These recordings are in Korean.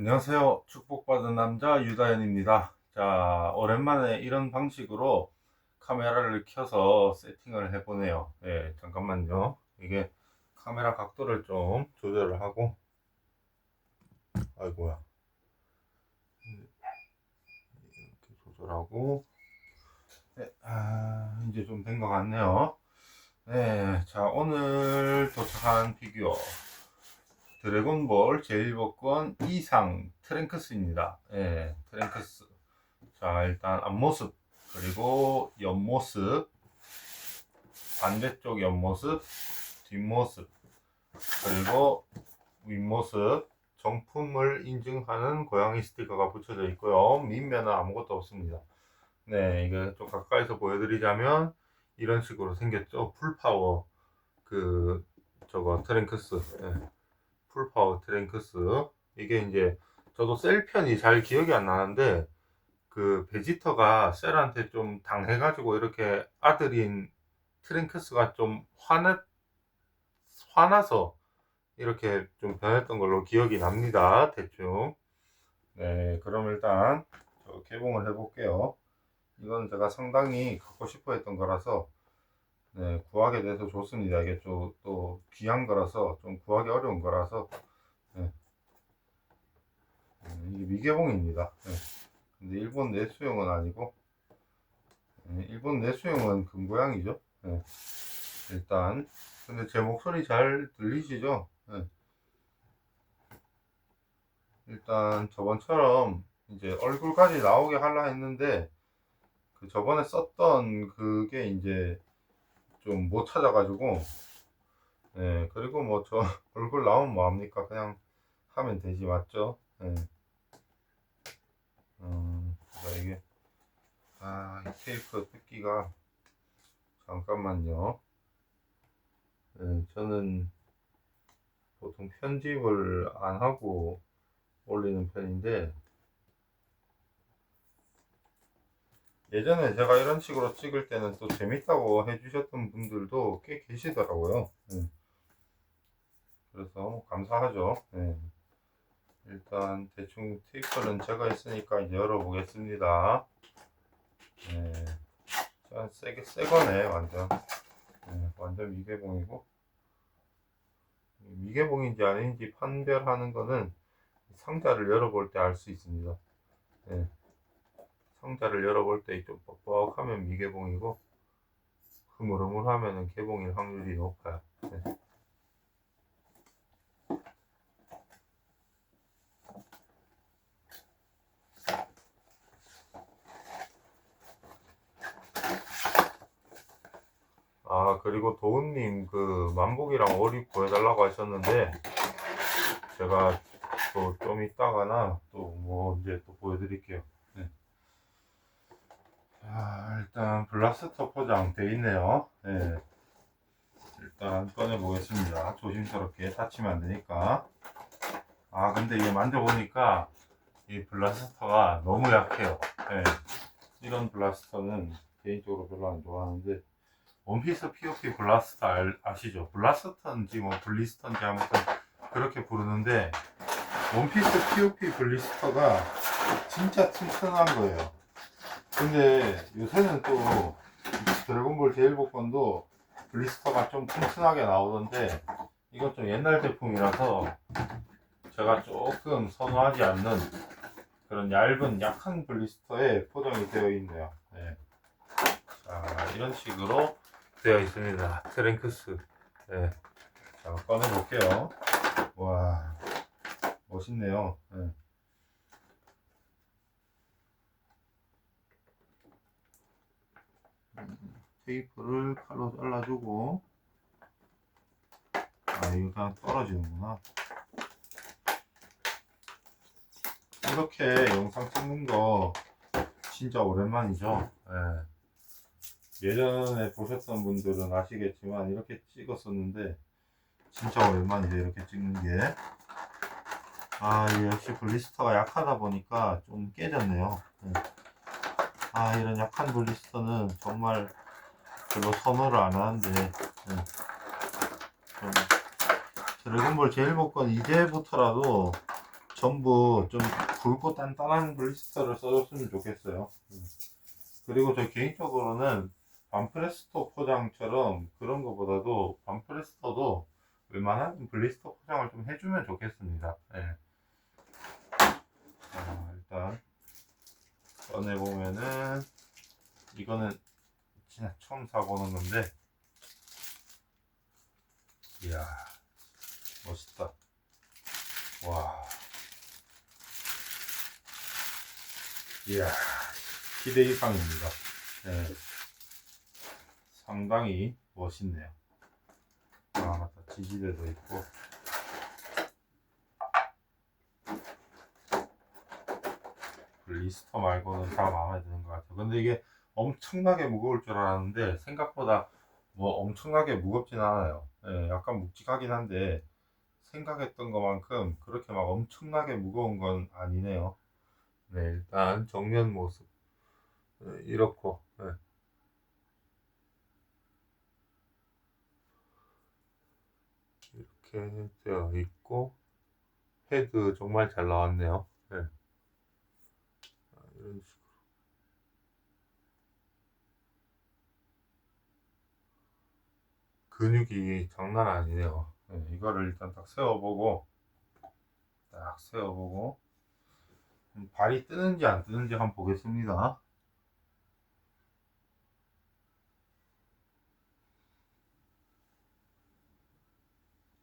안녕하세요. 축복받은 남자 유다현입니다. 자, 오랜만에 이런 방식으로 카메라를 켜서 세팅을 해보네요. 예, 잠깐만요. 이게 카메라 각도를 좀 조절을 하고, 아이고야. 이렇게 조절하고, 네, 아, 이제 좀 된 것 같네요. 네, 자, 오늘 도착한 피규어. 드래곤볼 제1복권 이상 트랭크스입니다. 예, 트랭크스. 자, 일단 앞모습, 그리고 옆모습, 반대쪽 옆모습, 뒷모습, 그리고 윗모습, 정품을 인증하는 고양이 스티커가 붙여져 있고요. 밑면은 아무것도 없습니다. 네, 이게 좀 가까이서 보여드리자면 이런 식으로 생겼죠. 풀파워 그 저거 트랭크스. 예. 풀파워 트랭크스. 이게 이제 저도 셀 편이 잘 기억이 안 나는데 그 베지터가 셀한테 좀 당해가지고 이렇게 아들인 트랭크스가 좀 화나 화나서 이렇게 좀 변했던 걸로 기억이 납니다 대충. 네 그럼 일단 저 개봉을 해볼게요. 이건 제가 상당히 갖고 싶어 했던 거라서 네, 구하게 돼서 좋습니다. 이게 좀또 귀한 거라서 좀 구하기 어려운 거라서 네. 네, 이게 미개봉입니다. 네. 근데 일본 내수용은 아니고 네, 일본 내수용은 금고양이죠. 네. 일단 근데 제 목소리 잘 들리시죠? 네. 일단 저번처럼 이제 얼굴까지 나오게 하려 했는데 그 저번에 썼던 그게 이제 좀 못 찾아가지고. 네 그리고 뭐 저 얼굴 나오면 뭐합니까? 그냥 하면 되지 맞죠? 네. 음, 이게. 아 이 테이프 뜯기가 잠깐만요. 네, 저는 보통 편집을 안 하고 올리는 편인데 예전에 제가 이런 식으로 찍을 때는 또 재밌다고 해주셨던 분들도 꽤 계시더라고요. 네. 그래서 뭐 감사하죠. 네. 일단 대충 테이프는 제가 있으니까 열어보겠습니다. 네. 자, 세게 새 거네 완전. 네, 완전 미개봉이고 미개봉인지 아닌지 판별하는 거는 상자를 열어볼 때 알 수 있습니다. 네. 상자를 열어볼 때 좀 뻑뻑하면 미개봉이고 흐물흐물하면 개봉일 확률이 높아요. 네. 아 그리고 도훈님 그 만복이랑 오리 보여달라고 하셨는데 제가 또 좀 이따가나 또 뭐 이제 또 보여드릴게요. 자, 일단 블라스터 포장 돼 있네요. 네. 일단 꺼내 보겠습니다. 조심스럽게 다치면 안 되니까. 아, 근데 이게 만져보니까 이 블라스터가 너무 약해요. 네. 이런 블라스터는 개인적으로 별로 안 좋아하는데 원피스 POP 블라스터 알, 아시죠? 블라스터인지 뭐 블리스터인지 아무튼 그렇게 부르는데 원피스 POP 블리스터가 진짜 튼튼한 거예요. 근데 요새는 또 드래곤볼 제일 복권도 블리스터가 좀 튼튼하게 나오던데 이건 좀 옛날 제품이라서 제가 조금 선호하지 않는 그런 얇은 약한 블리스터에 포장이 되어 있네요. 네. 자 이런 식으로 되어 있습니다. 트랭크스. 네. 자 꺼내 볼게요. 와 멋있네요. 네. 테이프를 칼로 잘라주고 아 이거 그냥 떨어지는구나 이렇게 영상 찍는 거 진짜 오랜만이죠 예. 예전에 보셨던 분들은 아시겠지만 이렇게 찍었었는데 진짜 오랜만이죠 이렇게 찍는 게 아, 역시 블리스터가 약하다 보니까 좀 깨졌네요. 예. 아, 이런 약한 블리스터는 정말 별로 선호를 안 하는데, 예. 좀 드래곤볼 제일 복권 이제부터라도 전부 좀 굵고 단단한 블리스터를 써줬으면 좋겠어요. 음. 그리고 저 개인적으로는 반프레스토 포장처럼 그런 것보다도 반프레스토도 웬만한 블리스터 포장을 좀 해주면 좋겠습니다. 예. 자, 일단 꺼내 보면은 이거는 진짜 처음 사보는 건데. 이야 멋있다. 와. 이야 기대 이상입니다. 네. 상당히 멋있네요. 아 맞다. 지지대도 있고 블 리스터 말고는 다 마음에 드는 것 같아요 근데 이게 엄청나게 무거울 줄 알았는데 생각보다 뭐 엄청나게 무겁진 않아요. 예, 약간 묵직하긴 한데 생각했던 것만큼 그렇게 막 엄청나게 무거운 건 아니네요. 네, 일단 정면 모습 예, 이렇고 예. 이렇게 되어 있고 헤드 정말 잘 나왔네요. 이런 식으로. 근육이 장난 아니네요. 네, 이거를 일단 딱 세워보고, 딱 세워보고, 음, 발이 뜨는지 안 뜨는지 한번 보겠습니다.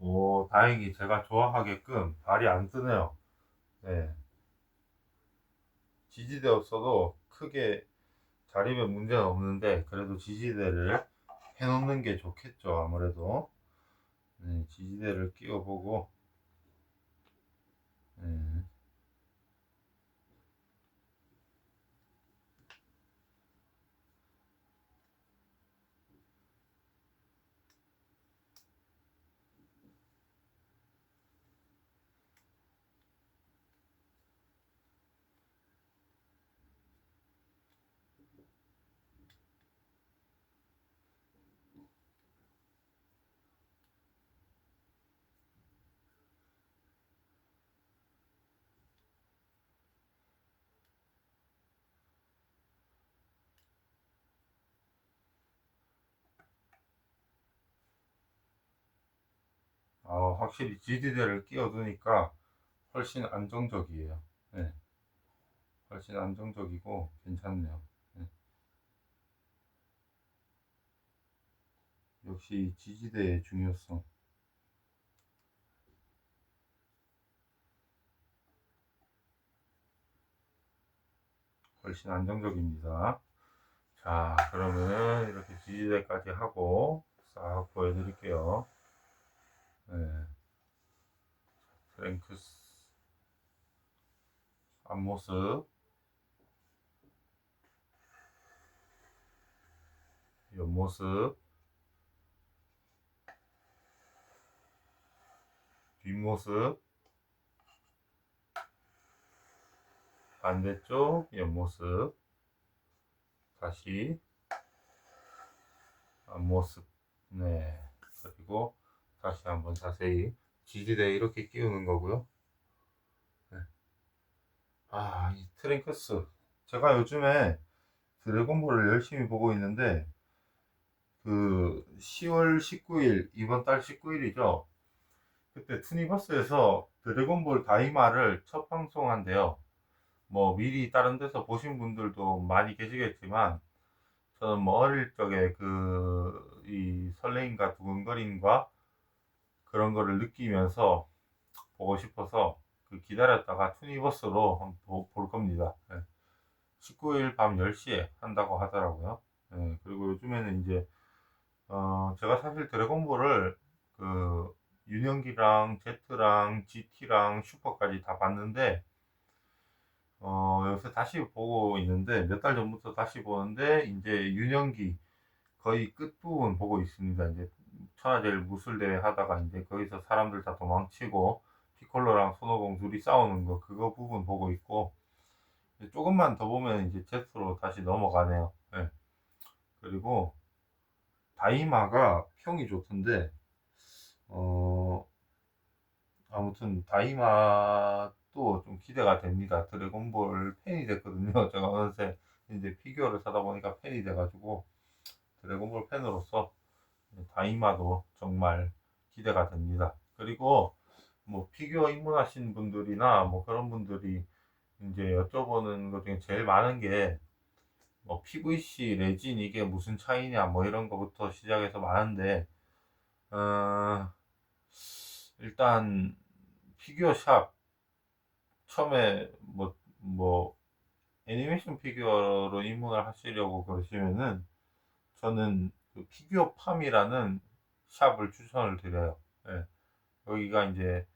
오, 다행히 제가 좋아하게끔 발이 안 뜨네요. 네. 지지대 없어도 크게 자리면 문제는 없는데, 그래도 지지대를 해놓는 게 좋겠죠 아무래도 네, 지지대를 끼워보고 네. 아, 확실히 지지대를 끼워두니까 훨씬 안정적이에요. 네. 훨씬 안정적이고 괜찮네요. 네. 역시 지지대의 중요성. 훨씬 안정적입니다. 자, 그러면 이렇게 지지대까지 하고 싹 보여드릴게요. 네. 프랭크스. 앞모습 옆모습 뒷모습 반대쪽 옆모습 다시. 앞모습 네. 그리고 다시 한번 자세히 지지대 이렇게 끼우는 거고요. 네. 아, 이 트랭크스. 제가 요즘에 드래곤볼을 열심히 보고 있는데, 그, 10월 19일, 이번 달 19일이죠. 그때 투니버스에서 드래곤볼 다이마를 첫 방송한대요. 뭐, 미리 다른 데서 보신 분들도 많이 계시겠지만, 저는 뭐 어릴 적에 그, 이 설레임과 두근거림과 그런 거를 느끼면서 보고 싶어서 그 기다렸다가 투니버스로 한번 볼 겁니다. 네. 19일 밤 10시에 한다고 하더라고요. 네. 그리고 요즘에는 이제 어 제가 사실 드래곤볼을 그 윤영기랑 제트랑 GT랑 슈퍼까지 다 봤는데 어 요새 다시 보고 있는데 몇 달 전부터 다시 보는데 이제 윤영기 거의 끝부분 보고 있습니다. 이제 천하제일 무술대회 하다가 이제 거기서 사람들 다 도망치고 피콜로랑 손오공 둘이 싸우는 거 그거 부분 보고 있고 조금만 더 보면 이제 제트로 다시 넘어가네요. 네. 그리고 다이마가 평이 좋던데 어 아무튼 다이마도 좀 기대가 됩니다. 드래곤볼 팬이 됐거든요. 제가 어느새 이제 피규어를 사다 보니까 팬이 돼가지고 드래곤볼 팬으로서 다이마도 정말 기대가 됩니다. 그리고 뭐 피규어 입문하신 분들이나 뭐 그런 분들이 이제 여쭤보는 것 중에 제일 많은 게 뭐 PVC, 레진 이게 무슨 차이냐 뭐 이런 거부터 시작해서 많은데 어, 일단 피규어 샵 처음에 뭐뭐 애니메이션 피규어로 입문을 하시려고 그러시면은 저는 그 피규어 팜이라는 샵을 추천을 드려요. 예. 여기가 이제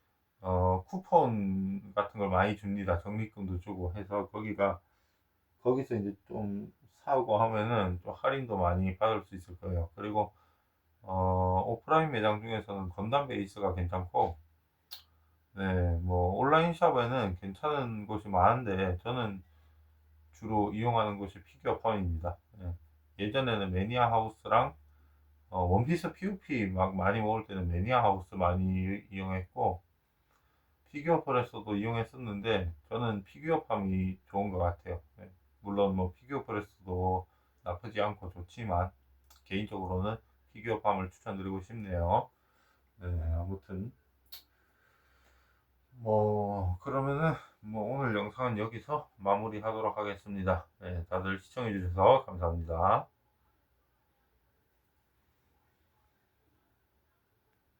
어, 쿠폰 같은 걸 많이 줍니다. 적립금도 주고 해서 거기가 거기서 이제 좀 사고 하면은 좀 할인도 많이 받을 수 있을 거예요. 그리고 어, 오프라인 매장 중에서는 건담 베이스가 괜찮고 네, 뭐 온라인 샵에는 괜찮은 곳이 많은데 저는 주로 이용하는 곳이 피규어 펌입니다. 예. 예전에는 매니아 하우스랑 어, 원피스 POP 막 많이 먹을 때는 매니아 하우스 많이 이용했고 피규어 프레스도 이용했었는데 저는 피규어 팜이 좋은 것 같아요. 예. 물론 뭐 피규어 프레스도 나쁘지 않고 좋지만 개인적으로는 피규어 팜을 추천드리고 싶네요. 네, 아무튼 뭐 그러면은 뭐 오늘 영상은 여기서 마무리하도록 하겠습니다. 네, 다들 시청해 주셔서 감사합니다.